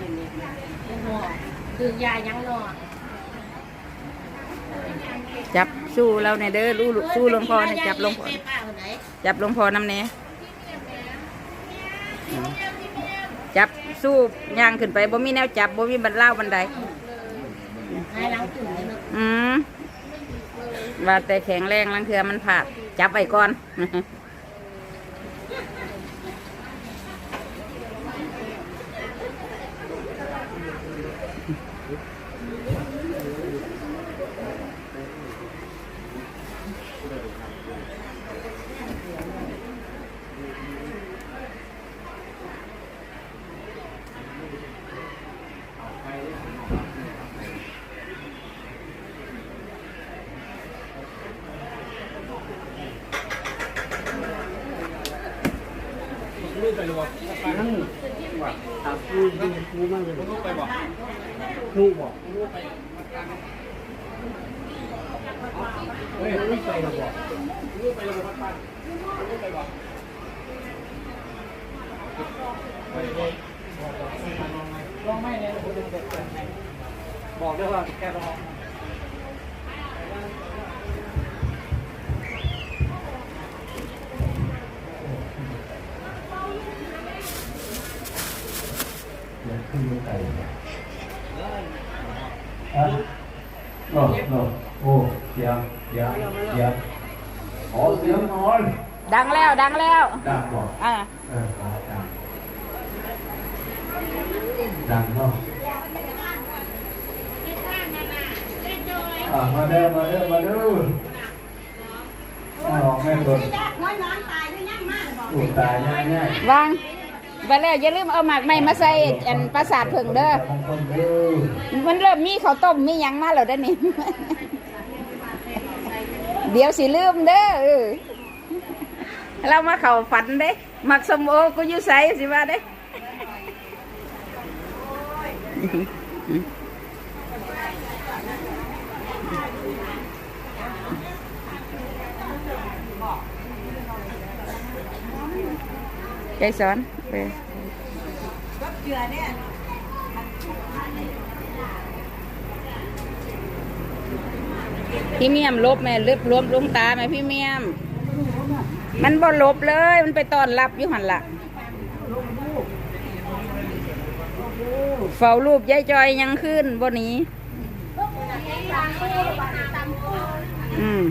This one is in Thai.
นี่นี่ยังนอคือยายังนอจับสู้เราในเด้อรู้สู้หลวงพ่อเนี่ยจับหลวงพ่อจับหลวงพ่อน้ำเนี้จับสู้ย่างขึ้นไปบ่มีแนวจับบ่มีบันเล่าบันไดอืมว่าแต่แข็งแรงลังเทือมันผาดจับไว้ก่อน Viu? ตัดคูดูคูมากเลยลูกไปบอกลูกบอกเฮ้ยลูกไปแล้วบอกลูกไปแล้วบอกปันลูกไปบอกลองไม่เนี่ยผมจะเด็ดเกินไหมบอกด้วยว่าแกต้อง ขึ้นไปอะโน่โน่โอ้เสียงเสียงเสียงขอเสียงหน่อยดังแล้วดังแล้วดังบอกอ่าเออขอดังดังเนาะอะมาเด้อมาเด้อมาเด้อน้องแม่ตัวอุตายง่ายง่ายวาง ไปแล้วอย่าลืมเอาหมากไม้มาใส่อันประสาทเพิ่งเด้อมันเริ่มมีข้าวต้มมีหยังมาแล้วเด้อนี่ เดี๋ยวสิลืมเด้อเออเรามาเข้าฝันเด้หมักสมโอกูอยู่ใส่สิว่าเด้ ใจสอนไปพี่เมียมลบแม่ลึบรวมลงตาไหมพี่เมียม มันบ่ลบเลย มันไปตอนรับอยู่หันละเฝ้ารูปยายจอยยังขึ้นบ่นี้อืม